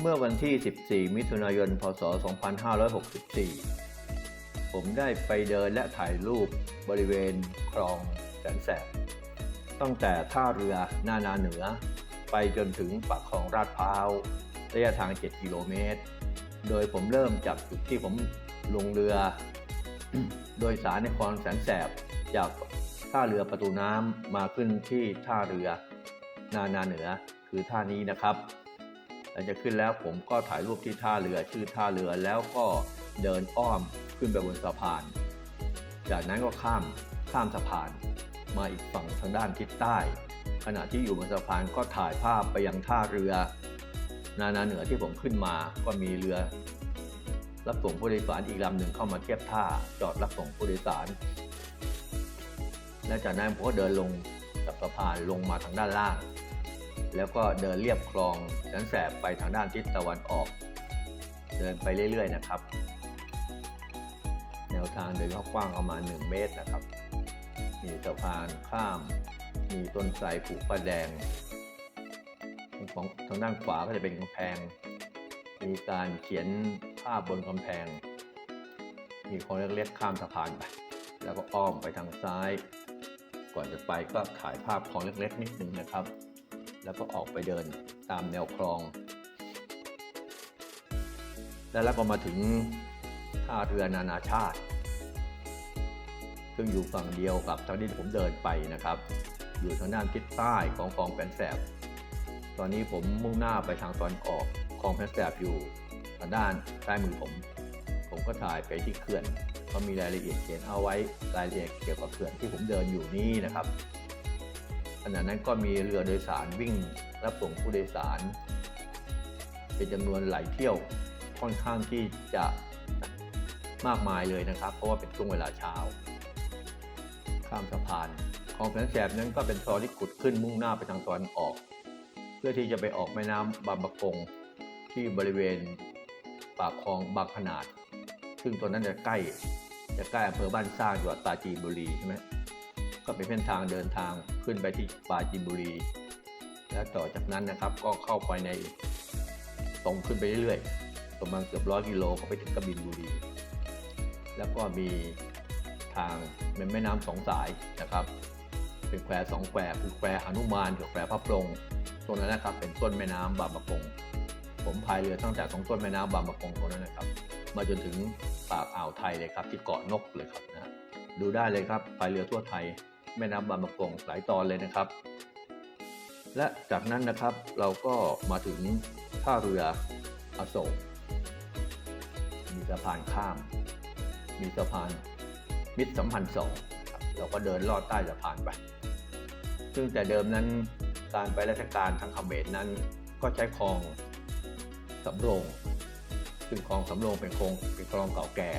เมื่อวันที่ 14 มิถุนายน พศ 2564 ผมได้ไปเดินและถ่ายรูปบริเวณคลองแสนแสบ ตั้งแต่ท่าเรือนานาเหนือ ไปจนถึงปากคลองราดพร้าว ระยะทาง 7 กิโลเมตร โดยผมเริ่มจากจุดที่ผมลงเรือ โดยสารในคลองแสนแสบ จากท่าเรือประตูน้ำมาขึ้นที่ท่าเรือนานาเหนือคือท่านี้นะครับ หลังจากขึ้นแล้วผมก็ถ่ายรูปที่ท่าเรือชื่อท่าเรือแล้วก็เดินอ้อมขึ้นไปบนสะพาน จากนั้นก็ข้ามข้ามสะพาน มาอีกฝั่งทางด้านทิศใต้ ขณะที่อยู่บนสะพานก็ถ่ายภาพไปยังท่าเรือ นานาเหนือที่ผมขึ้นมาก็มีเรือ รับส่งผู้โดยสารอีกลำหนึ่งเข้ามาเทียบท่าจอดรับส่งผู้โดยสารและจากนั้นผมก็เดินลงจากสะพานลงมาทางด้านล่าง แล้วก็เดินเลียบคลองแสนแสบไปทางด้านทิศตะวันออก เดินไปเรื่อยๆนะครับ แนวทางเดินก็กว้างประมาณ 1 เมตรนะครับ มีสะพานข้าม มีต้นไทรปลูกฟ้าแดงของทางด้านขวาก็จะเป็นกำแพง มีการเขียนภาพบนกำแพง มีคนเล็กๆข้ามสะพานไป แล้วก็อ้อมไปทางซ้าย ก่อนจะไปก็ถ่ายภาพคลองเล็กๆนิดนึงนะครับ แล้วก็ออกไปเดินตามแนวคลอง แล้วเราก็มาถึงท่าเรือนานาชาติ ซึ่งอยู่ฝั่งเดียวกับทางที่ผมเดินไปนะครับ อยู่ทางด้านทิศใต้ของคลองแปนแสบ ตอนนี้ผมมุ่งหน้าไปทางตอนออกคลองแปนแสบอยู่ทางด้านซ้ายมือผม ผมก็ถ่ายไปที่เขื่อนเขามีรายละเอียดเขียนเอาไว้รายละเอียดเกี่ยวกับเขื่อนที่ผมเดินอยู่นี่นะครับ ขณะนั้นก็มีเรือโดยสารวิ่งรับส่งผู้โดยสาร เป็นจำนวนหลายเที่ยวค่อนข้างที่จะมากมายเลยนะครับ เพราะว่าเป็นช่วงเวลาเช้า ข้ามสะพานคลองแสนแสบนั้นก็เป็นซอยที่ขุดขึ้นมุ่งหน้าไปทางตะวันออก เพื่อที่จะไปออกแม่น้ำบางปะกงที่บริเวณปากคลองบางขนาด ซึ่งตรงนั้นจะใกล้จะใกล้อำเภอบ้านสร้างจังหวัดปราจีนบุรีใช่ไหม ก็เป็นเส้นทางเดินทางขึ้นไปที่ปาจีนบุรี แล้วต่อจากนั้นนะครับก็เข้าไปในตรงขึ้นไปเรื่อยๆ ประมาณเกือบร้อยกิโลก็ไปถึงกบินบุรี แล้วก็มีทางเป็นแม่น้ำสองสายนะครับ เป็นแควสองแควคือแควหนุมานกับแควพระปรงตรงนั้นนะครับเป็นต้นแม่น้ำบางปะกงผมพายเรือตั้งแต่ตรงต้นแม่น้ำบางปะกงตรงนั้นนะครับ มาจนถึงปากอ่าวไทยเลยครับ ที่เกาะนกเลยครับนะดูได้เลยครับพายเรือทั่วไทย แม่น้ำบางปะกงหลายตอนเลยนะครับ และจากนั้นนะครับเราก็มาถึงท่าเรืออโศก มีสะพานข้าม มีสะพานมิตรสัมพันธ์สองเราก็เดินลอดใต้สะพานไป ซึ่งแต่เดิมนั้นการไปราชการทางขเขมรนั้น ก็ใช้คลองสำโรง ซึ่งคลองสำโรงเป็นคลองเป็นคลองเก่าแก่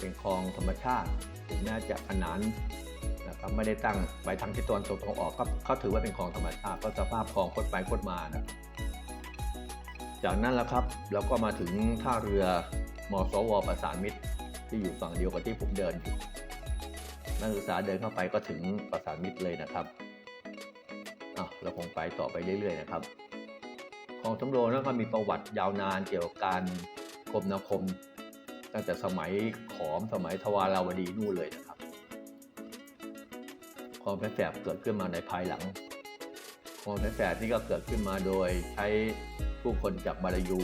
เป็นคลองธรรมชาติถึงแม้จะขนาน นะครับไม่ได้ตั้งไปทางทิศตะวันตกตะวันออกก็เขาถือว่าเป็นคลองธรรมชาติเพราะสภาพคลองคดไปคดมานะครับจากนั้นแล้วครับเราก็มาถึงท่าเรือมสวประสานมิตร ที่อยู่ฝั่งเดียวกับที่ผมเดินอยู่นักศึกษาเดินเข้าไปก็ถึงประสานมิตรเลยนะครับอะเราคงไปต่อไปเรื่อยๆนะครับคลองสำโรงนั้นก็มีประวัติยาวนานเกี่ยวกับการคมนาคม ตั้งแต่สมัยขอมสมัยทวาราวดีนู่นเลยนะครับ คลองแพแสบเกิดขึ้นมาในภายหลังคลองแพแสบนี่ก็เกิดขึ้นมาโดยใช้ผู้คนจากมาลายู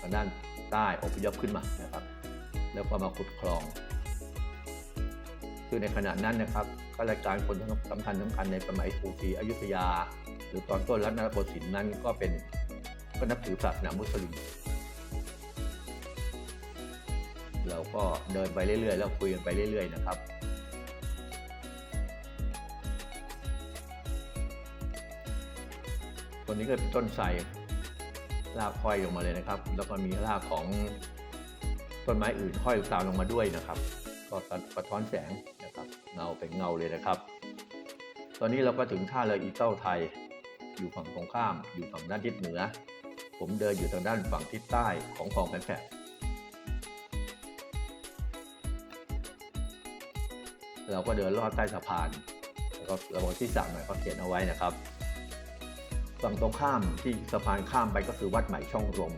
ทางด้านใต้อพยพขึ้นมานะครับ แล้วก็มาขุดคลอง คือในขณะนั้นนะครับข้าราชการคนสำคัญสำคัญในสมัยกรุงศรีอยุธยา หรือตอนต้นรัตนโกสินทร์นั้นก็เป็นก็นับถือศาสนามุสลิมเราก็เดินไปเรื่อยๆ แล้วคุยกันไปเรื่อย ๆ นะครับ ตัวนี้ก็เป็นต้นไทรรากห้อยลงมาเลยนะครับ แล้วก็มีรากของต้นไม้อื่นห้อยตามลงมาด้วยนะครับ ก็สะท้อนแสงนะครับ เงาเป็นเงาเลยนะครับ ตอนนี้เราก็ถึงท่าเรืออีเต้าไทย อยู่ฝั่งตรงข้าม อยู่ฝั่งด้านทิศเหนือ ผมเดินอยู่ทางด้านฝั่งทิศใต้ของคลองแผนแฝกเราก็เดินลอดใต้สะพาน แล้วก็ระบบที่สั่งหน่อยเขาเขียนเอาไว้นะครับ ฝั่งตรงข้ามที่สะพานข้ามไปก็คือวัดใหม่ช่องลม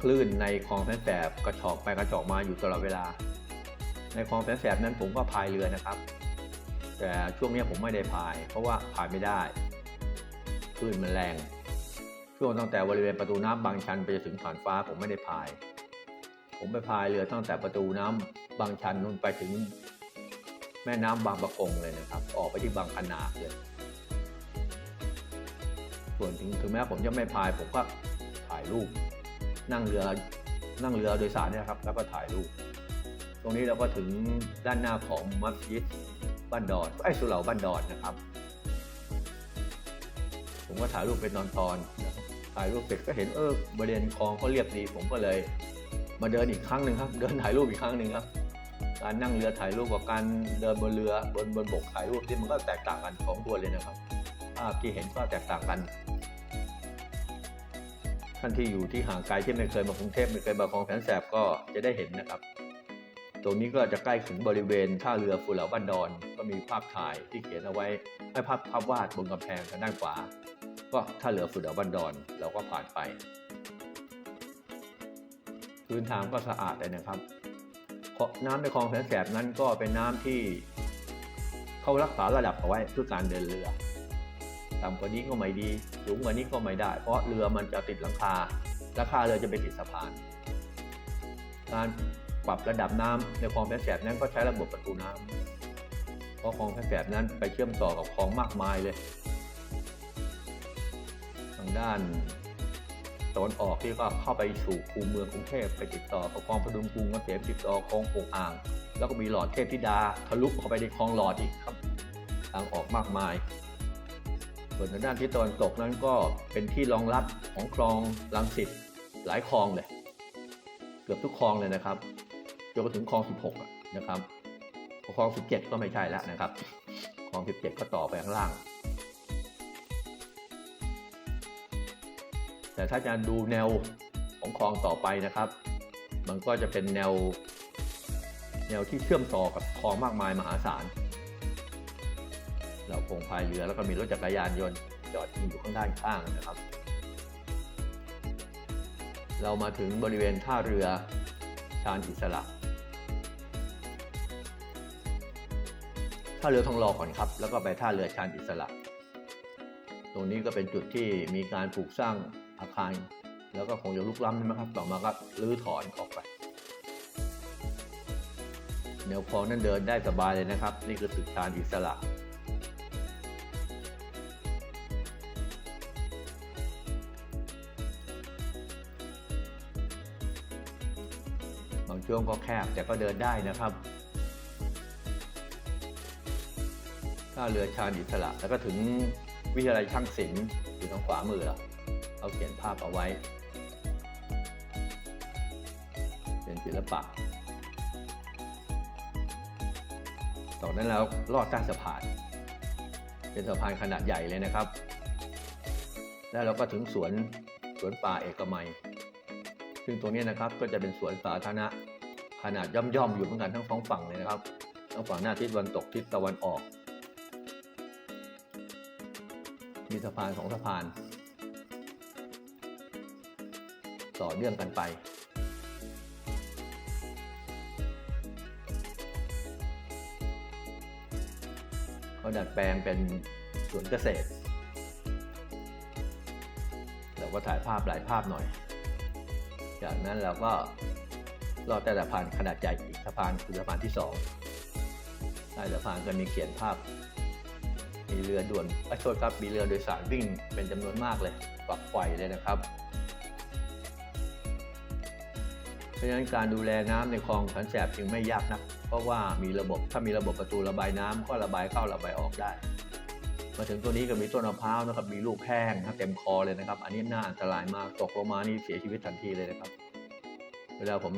คลื่นในคลองแสนแสบกระชอกไปกระชอกมาอยู่ตลอดเวลา ในคลองแสนแสบนั้นผมก็พายเรือนะครับ แต่ช่วงนี้ผมไม่ได้พาย เพราะว่าพายไม่ได้คลื่นมันแรง ช่วงตั้งแต่บริเวณประตูน้ำบางชันไปจนถึงผ่านฟ้าผมไม่ได้พาย ผมไปพายเรือตั้งแต่ประตูน้ำบางชันนู่นไปถึงแม่น้ำบางประกงเลยนะครับ ออกไปที่บางขนาดเลย ส่วนถึงถึงแม้ผมจะไม่พายผมก็ถ่ายรูป นั่งเรือนั่งเรือโดยสารเนี่ยครับ แล้วก็ถ่ายรูป ตรงนี้เราก็ถึงด้านหน้าของมัสยิดบ้านดอนไอ้สุเหร่าบ้านดอนนะครับ ผมก็ถ่ายรูปเป็นตอนๆนถ่ายรูปเสร็จก็เห็นเออบริเวณคลองเขาเรียบดีผมก็เลย มาเดินอีกครั้งหนึ่งครับ เดินถ่ายรูปอีกครั้งหนึ่งครับการนั่งเรือถ่ายรูปกับการเดินบนเรือบนบนบกถ่ายรูปที่มันก็แตกต่างกันของตัวเลยนะครับภาพที่เห็นก็แตกต่างกัน ท่านที่อยู่ที่ห่างไกลที่ไม่เคยมากรุงเทพไม่เคยมาคลองแสนแสบก็จะได้เห็นนะครับ ตรงนี้ก็จะใกล้ถึงบริเวณท่าเรือฟูเหลาบ้านดอน ก็มีภาพถ่ายที่เขียนเอาไว้ให้ภาพภาพวาดบนกำแพงทางด้านขวา ก็ท่าเรือฟูเหลาบ้านดอนเราก็ผ่านไป พื้นทางก็สะอาดเลยนะครับน้ำในคลองแสนแสบนั้นก็เป็นน้ำที่เขารักษาระดับเอาไว้เพื่อการเดินเรือต่ำกว่านี้ก็ไม่ดี สูงกว่านี้ก็ไม่ได้ เพราะเรือมันจะติดหลังคาราคาเรือจะไปติดสะพาน การปรับระดับน้ำในคลองแสนแสบนั้นก็ใช้ระบบประตูน้ำเพราะคลองแสนแสบนั้นไปเชื่อมต่อกับคลองมากมายเลย ทางด้านตะวันออกที่ก็เข้าไปสู่คูเมืองกรุงเทพไปติดต่อกับคลองพดุงกรุงเกษมติดต่อคลองโป่งอ่าง แล้วก็มีหลอดเทพธิดาทะลุเข้าไปในคลองหลอดอีกครับ ทางออกมากมาย ส่วนทางด้านที่ตะวันตกนั้นก็เป็นที่รองรับของคลองลังสิตหลายคลองเลย เกือบทุกคลองเลยนะครับจนไปถึงคลอง 16 นะครับคลอง 17 ก็ไม่ใช่แล้วนะครับคลอง 17 ก็ต่อไปข้างล่าง แต่ถ้าจะดูแนวของคลองต่อไปนะครับ มันก็จะเป็นแนว แนวที่เชื่อมต่อกับคลองมากมายมหาศาล เราคงพายเรือแล้วก็มีรถจักรยานยนต์จอดอยู่ข้างด้านข้างนะครับ เรามาถึงบริเวณท่าเรือชานอิสระท่าเรือทองหล่อก่อนครับ แล้วก็ไปท่าเรือชานอิสระ ตรงนี้ก็เป็นจุดที่มีการปลูกสร้างอาคาร แล้วก็คงจะลุกล้ำใช่ไหมครับ ต่อมาก็รื้อถอนออกไปแนวคลองนั้นเดินได้สบายเลยนะครับ นี่คือตึกชานอิสระางช่วงก็แคบแต่ก็เดินได้นะครับท่าเรือชานอิสระ แล้วก็ถึงวิทยาลัยช่างศิลป์อยู่ทางขวามือเราเขาเขียนภาพเอาไว้ เป็นศิลปะต่อนั้นแล้วลอดใต้สะพาน เป็นสะพานขนาดใหญ่เลยนะครับ แล้วเราก็ถึงสวนสวนป่าเอกมัย ซึ่งตรงนี้นะครับก็จะเป็นสวนสาธารณะขนาดย่อมๆอยู่เหมือนกันทั้งสองฝั่งเลยนะครับทั้งฝั่งหน้าทิศตะวันตกทิศตะวันออก มีสะพานสองสะพาน ต่อเนื่องกันไปเขาดัดแปลงเป็นสวนเกษตรเราก็ถ่ายภาพหลายภาพหน่อย จากนั้นเราก็ลอดใต้สะพานขนาดใหญ่อีกสะพานคือสะพานที่สองใต้สะพานก็มีเขียนภาพ มีเรือด่วนอโทษครับมีเรือโดยสารวิ่งเป็นจำนวนมากเลยฝักไฟเลยนะครับ เพราะฉะนั้นการดูแลน้ำในคลองขันแสบจึงไม่ยากนะเพราะว่ามีระบบถ้ามีระบบประตูระบายน้ำก็ระบายเข้าระบายออกได้ มาถึงตัวนี้ก็มีต้นมะพร้าวนะครับ มีลูกแห้งนะครับเต็มคอเลยนะครับ อันนี้น่าอันตรายมาก ตกลงมานี่เสียชีวิตทันทีเลยนะครับ เวลาผม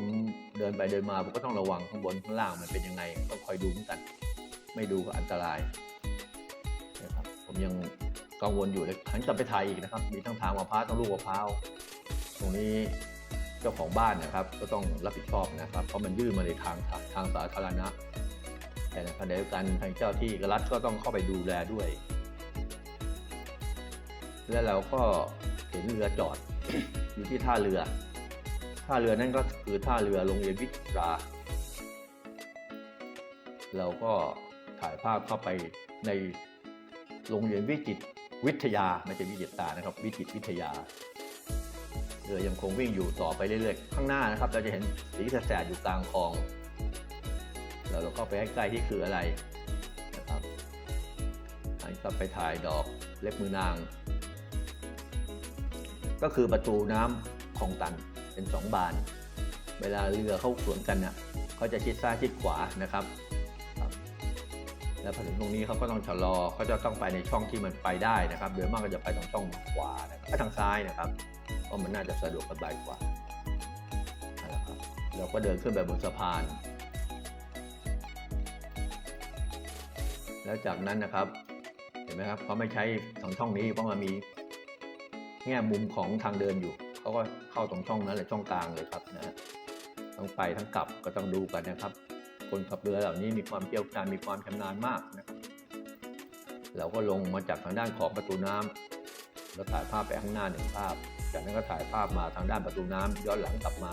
เดินไปเดินมาผมก็ต้องระวังข้างบนข้างล่างมันเป็นยังไง ต้องคอยดูเหมือนกัน ไม่ดูก็อันตรายนะครับ ผมยังกังวลอยู่เลยหันกลับไปถ่ายอีกนะครับ มีทั้งทางมะพร้าวทั้งลูกมะพร้าว ตรงนี้เจ้าของบ้านนะครับ ก็ต้องรับผิดชอบนะครับ เพราะมันยื่นมาในทางทางสาธารณะแต่ในขณะเดียวกันทางเจ้าที่รัฐก็ต้องเข้าไปดูแลด้วย แล้วเราก็เห็นเรือจอด อยู่ที่ท่าเรือ ท่าเรือนั่นก็คือท่าเรือโรงเรียนวิทยาเราก็ถ่ายภาพเข้าไปในโรงเรียนวิจิตวิทยาไม่ใช่วิจิตตานะครับ วิจิตวิทยาเรือยังคงวิ่งอยู่ต่อไปเรื่อยๆ ข้างหน้านะครับ เราจะเห็นสีแสดอยู่กลางคลองแล้วเราก็ไปใกล้ๆที่คืออะไรนะครับอันนี้ก็ไปถ่ายดอกเล็บมือนาง ก็คือประตูน้ำคลองตันเป็นสองบาน เวลาเรือเข้าสวนกันน่ะเขาจะชิดซ้ายชิดขวานะครับแล้วพอถึงตรงนี้เขาก็ต้องชะลอเขาจะต้องไปในช่องที่มันไปได้นะครับโดยมากก็จะไปตรงช่องขวานะครับทางซ้ายนะครับเพราะมันน่าจะสะดวกสบายกว่านั่นแหละครับเราก็เดินขึ้นไปบนสะพาน แล้วจากนั้นนะครับ เห็นไหมครับเขาไม่ใช้สองช่องนี้เพราะมันมี แง่มุมของทางเดินอยู่เขาก็เข้าตรงช่องนั้นเลยช่องกลางเลยครับนะฮะทั้งไปทั้งกลับก็ต้องดูกันนะครับ คนขับเรือเหล่านี้มีความเชี่ยวชาญมีความชำนาญมากนะครับเราก็ลงมาจากทางด้านของประตูน้ำแล้วถ่ายภาพไปข้างหน้าหนึ่งภาพ จากนั้นก็ถ่ายภาพมาทางด้านประตูน้ำย้อนหลังกลับมา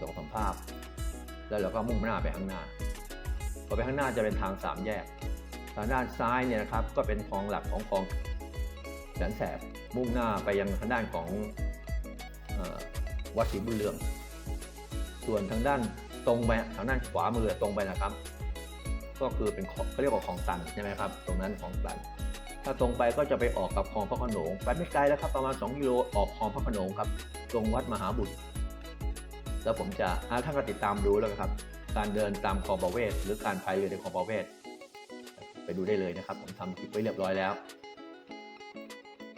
สองสามภาพ แล้วเราก็มุ่งหน้าไปข้างหน้าพอไปข้างหน้าจะเป็นทางสามแยก ทางด้านซ้ายเนี่ยนะครับก็เป็นคลองหลักของคลองแสนแสบ มุ่งหน้าไปยังทางด้านของอวัดศรีบุญเรือง ส่วนทางด้านตรงไปทางด้านขวามือตรงไปนะครับ ก็คือเป็นของเขาเรียกว่าคลองตันใช่ไหมครับ ตรงนั้นคลองตัน ถ้าตรงไปก็จะไปออกกับคลองพระขนงไปไม่ไกลแล้วครับ ประมาณ 2 กิโลออกคลองพระขนงครับตรงวัดมหาบุตร แล้วผมจะอ่าท่านก็ติดตามดูแล้วครับ การเดินตามคลองประเวศ หรือการพายเรือในคลองประเวศ ไปดูได้เลยนะครับ ผมทำคลิปไว้เรียบร้อยแล้ว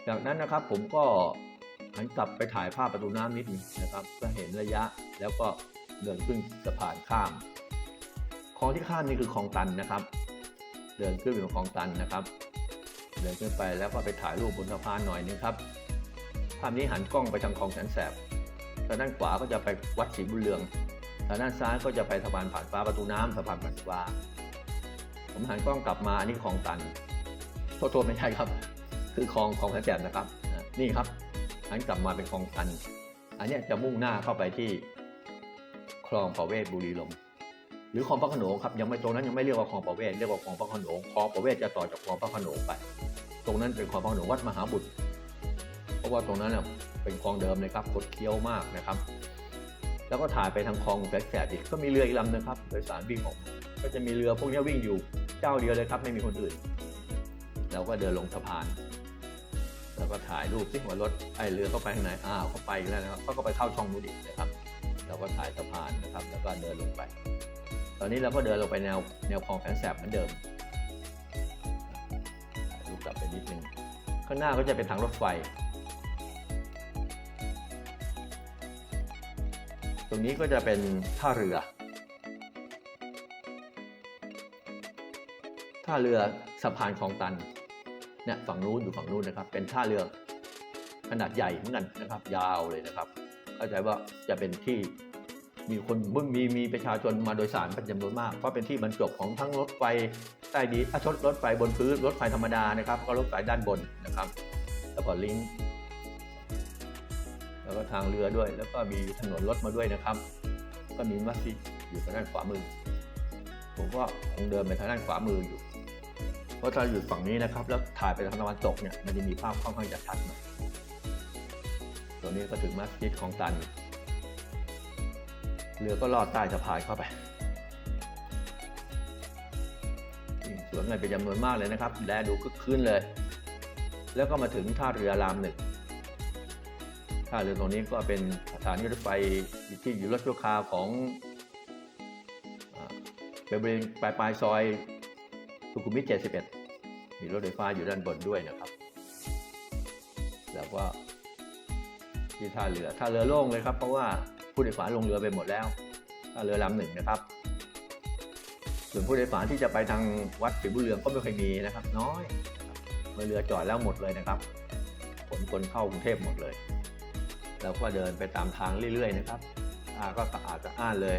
จากนั้นนะครับผมก็หันกลับไปถ่ายภาพประตูน้ำนิดนึงนะครับก็เห็นระยะแล้วก็เดินขึ้นสะพานข้ามคลองที่ข้ามนี่คือคลองตันนะครับ เดินขึ้นเป็นคลองตันนะครับ เดินขึ้นไปแล้วก็ไปถ่ายรูปบนสะพานหน่อยนึงครับภาพนี้หันกล้องไปทางคลองแสนแสบทางด้านขวาก็จะไปวัดศรีบุญเรืองทางด้านซ้ายก็จะไปสะพานผ่านฟ้าประตูน้ำสะพานผ่านฟ้า ผมหันกล้องกลับมาอันนี้คลองตันโทษโทษไม่ใช่ครับ คือคลองคลองแสนแสบนะครับ นี่ครับหันกลับมาเป็นคลองตัน อันนี้จะมุ่งหน้าเข้าไปที่คลองประเวศบุรีลมหรือคลองพระขนงครับยังไม่ตรงนั้นยังไม่เรียกว่าคลองประเวศเรียกว่าคลองพระขนงคลองประเวศจะต่อจากคลองพระขนงไป ตรงนั้นเป็นคลองพระขนงวัดมหาบุตร เพราะว่าตรงนั้นเน่ะเป็นคลองเดิมเลยครับคดเคี้ยวมากนะครับ แล้วก็ถ่ายไปทางคลองแสบอีกก็มีเรืออีกลำนึงครับโดยสารวิ่งออกก็จะมีเรือพวกนี้วิ่งอยู่เจ้าเดียวเลยครับไม่มีคนอื่นเราก็เดินลงสะพาน แล้วก็ถ่ายรูปที่หัวรถไอเรือเข้าไปข้างในอ้าวเข้าไปแล้วนะครับเขาก็ไปเข้าช่องนู้นอีกนะครับ เราก็ถ่ายสะพานนะครับ แล้วก็เดินลงไป ตอนนี้เราก็เดินลงไปแนวแนวคลองแสนแสบเหมือนเดิมรูปกลับไปนิดนึงข้างหน้าก็จะเป็นทางรถไฟ ตรงนี้ก็จะเป็นท่าเรือท่าเรือสะพานคลองตัน เนี่ยฝั่งนู้นอยู่ฝั่งนู้นนะครับ เป็นท่าเรือขนาดใหญ่เหมือนกันนะครับ ยาวเลยนะครับ เข้าใจว่าจะเป็นที่มีคนมึงมีมีประชาชนมาโดยสารเป็นจำนวนมากเพราะเป็นที่บรรจบของทั้งรถไฟใต้ดินอะรถรถไฟบนพื้นรถไฟธรรมดานะครับ ก็รถไฟด้านบนนะครับ แล้วก็ลิงก์แล้วก็ทางเรือด้วย แล้วก็มีถนนรถมาด้วยนะครับ ก็มีมัสยิดอยู่ทางด้านขวามือ ผมก็คงเดินไปทางด้านขวามืออยู่ เพราะถ้าอยู่ฝั่งนี้นะครับ แล้วถ่ายไปทางตะวันตกเนี่ยมันจะมีภาพค่อนข้างจะชัดหน่อยตัวนี้ก็ถึงมัสยิดของตันเรือก็ลอดใต้สะพานเข้าไปสวนกันเป็นจำนวนมากเลยนะครับ และดูคึกคืนเลย แล้วก็มาถึงท่าเรือรามหนึ่งท่าเรือตรงนี้ก็เป็นสถานีรถไฟที่อยู่รถชั่วคราวของอ่าเบริเวณปลายปลายซอย สุขุมวิท 71 มีรถไฟฟ้าอยู่ด้านบนด้วยนะครับ แล้วก็ที่ท่าเรือท่าเรือโล่งเลยครับ เพราะว่าผู้โดยสารลงเรือไปหมดแล้วท่าเรือลำหนึ่งนะครับ ส่วนผู้โดยสารที่จะไปทางวัดศรีบุญเรืองก็ไม่เคอยมีนะครับ น้อยเมื่อเรือจอดแล้วหมดเลยนะครับขนคนเข้ากรุงเทพหมดเลยแล้วก็เดินไปตามทางเรื่อยๆนะครับอาก็สะอาดสะอ้านเลย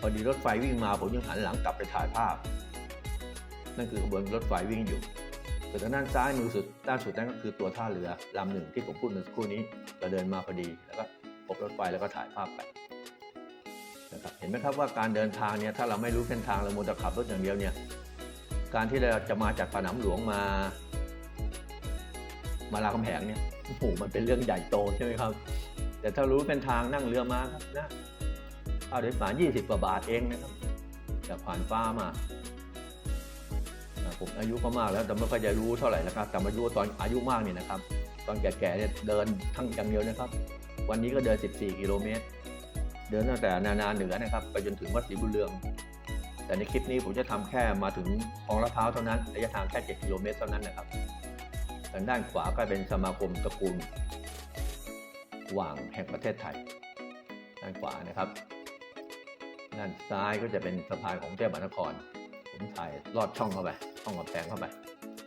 พอดีรถไฟวิ่งมาผมยังหันหลังกลับไปถ่ายภาพ นั่นคือขบวนรถไฟวิ่งอยู่ส่วนทางด้านซ้ายมือสุดด้านสุดนั่นก็คือตัวท่าเรือลำหนึ่งที่ผมพูดเมื่อสักครู่นี้เราเดินมาพอดีแล้วก็พบรถไฟแล้วก็ถ่ายภาพไปนะครับเห็นไหมครับว่าการเดินทางเนี่ยถ้าเราไม่รู้เส้นทางเราโมวแต่ขับรถอย่างเดียวเนี่ยการที่เราจะมาจากสนามหลวงมา มาราคำแหงเนี่ยโอ้โหมันเป็นเรื่องใหญ่โตใช่ไหมครับ แต่ถ้ารู้เป็นทางนั่งเรือมาครับนะค่าโดยสาร20กว่าบาทเองนะครับจากผ่านฟ้ามา ผมอายุก็มากแล้วแต่ไม่ค่อยจะรู้เท่าไหร่นะครับ แต่มารู้ตอนอายุมากเนี่ยนะครับ ตอนแก่ๆเนี่ยเดินทั้งอย่างเดียวนะครับ วันนี้ก็เดิน 14 กิโลเมตร เดินตั้งแต่นานาเหนือนะครับ ไปจนถึงวัดศรีบุญเรือง แต่ในคลิปนี้ผมจะทำแค่มาถึงคลองลาดพร้าวเท่านั้นระยะทางแค่ 7 กิโลเมตรเท่านั้นนะครับทางด้านขวาก็เป็นสมาคมตระกูลหว่างแห่งประเทศไทย ด้านขวานะครับ ด้านซ้ายก็จะเป็นสะพานของกรุงเทพมหานครผมถ่ายลอดช่องเข้าไป ช่องกำแพงเข้าไป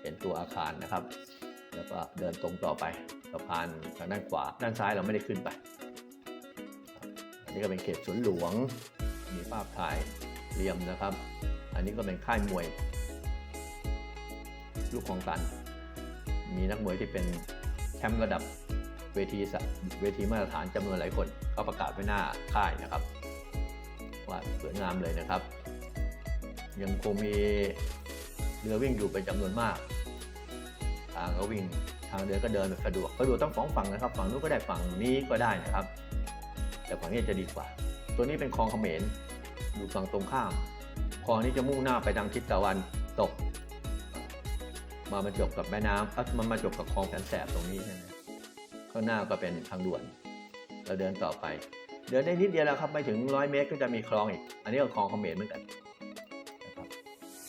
เห็นตัวอาคารนะครับ แล้วก็เดินตรงต่อไปสะพานทางด้านขวา ด้านซ้ายเราไม่ได้ขึ้นไป อันนี้ก็เป็นเขตสวนหลวง มีภาพถ่ายเรียมนะครับ อันนี้ก็เป็นค่ายมวย ลูกของตัน มีนักมวยที่เป็นแชมป์ระดับเวทีสะเวทีมาตรฐานจำนวนหลายคนก็ประกาศไว้หน้าค่ายนะครับ ว่าสวยงามเลยนะครับ ยังคงมี รือวิ่งอยู่เป็นจำนวนมาก ทางก็วิ่งทางเดินก็เดินแบบสะดวกสะดวกต้องสองฝั่งนะครับ ฝั่งนู้นก็ได้ฝั่งนี้ก็ได้นะครับ แต่ฝั่งนี้จะดีกว่า ตัวนี้เป็นคลองเขมรอยู่ฝั่งตรงข้ามคลองนี้จะมุ่งหน้าไปทางทิศตะวันตก มาบรรจบกับแม่น้ำเอ้ยมันมาจบกับคลองแสนแสบตรงนี้ใช่ไหมข้างหน้าก็เป็นทางด่วน เราเดินต่อไป เดินได้นิดเดียวแล้วครับไม่ถึงร้อยเมตรก็จะมีคลองอีก อันนี้ก็คลองเขมรเหมือนกัน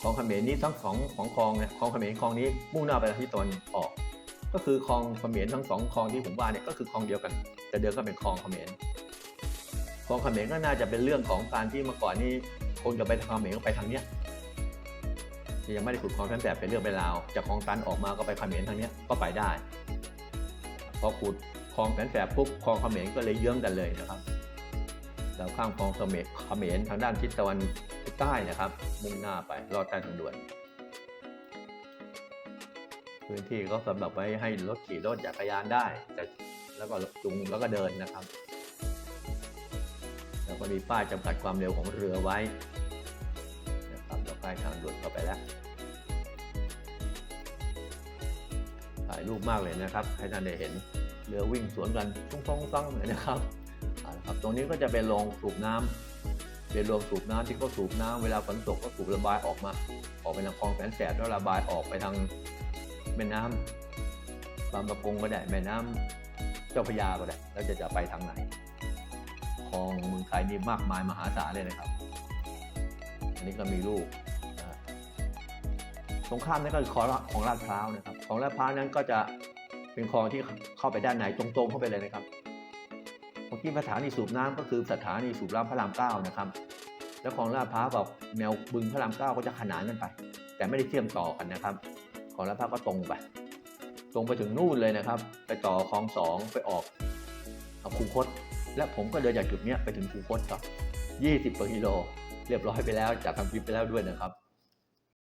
คลองเขมรนี้ทั้งสองของคลองเนี่ยคลองเขมรคลองนี้มุ่งหน้าไปทางทิศตะวันออก ก็คือคลองเขมรทั้งสองคลองที่ผมว่าเนี่ยก็คือคลองเดียวกัน แต่เดิมก็เป็นคลองเขมรคลองเขมรก็น่าจะเป็นเรื่องของการที่เมื่อก่อนนี้คนจะไปทางเขมรก็ไปทางเนี้ยที่ยังไม่ได้ขุดคลองแสนแสบเป็นเรื่องเป็นราวจากคลองตันออกมาก็ไปเขมรทางเนี้ยก็ไปได้ พอขุดคลองแสนแสบปุ๊บคลองเขมรก็เลยเยื้องกันเลยนะครับเราข้ามคลองเขมรเขมรทางด้านทิศตะวัน ใต้นะครับ มุ่งหน้าไปลอดใต้ทางด่วน พื้นที่ก็สำหรับไว้ให้รถขี่รถจักรยานได้แต่แล้วก็จุงแล้วก็เดินนะครับ แล้วก็มีป้ายจำกัดความเร็วของเรือไว้นะครับเราใกล้ทางด่วนเข้าไปแล้วถ่ายรูปมากเลยนะครับ ให้ท่านได้เห็นเรือวิ่งสวนกันตุ้งต้องต้องเลยนะครับครับ ตรงนี้ก็จะเป็นโรงสูบน้ำ เป็นโรงสูบน้ำที่เขาสูบน้ำเวลาฝนตกก็สูบระบายออกมา ออกไปทางคลองแสนแสบแล้วระบายออกไปทางแม่น้ำบางประกงก็ได้แม่น้ำเจ้าพระยาก็ได้แล้วจะจะไปทางไหนคลองเมืองไทยนี่มากมายมหาศาลเลยนะครับ อันนี้ก็มีลูกตรงข้ามนั่นก็คือคลองของลาดพร้าวนะครับของลาดพร้าวนั้นก็จะเป็นคลองที่เข้าไปด้านในตรงๆเข้าไปเลยนะครับ เมื่อกี้สถานีสูบน้ำก็คือสถานีสูบน้ำพระรามเก้านะครับแล้วคลองลาดพร้าวกับแนวบึงพระรามเก้าก็จะขนานกันไป แต่ไม่ได้เชื่อมต่อกันนะครับ ของลาดพร้าวก็ตรงไป ตรงไปถึงนู่นเลยนะครับ ไปต่อคลองสองไปออกเอาคูคต และผมก็เดินจากจุดเนี้ยไปถึงคูคตครับ 20กว่ากิโล เรียบร้อยไปแล้วจากทำคลิปไปแล้วด้วยนะครับ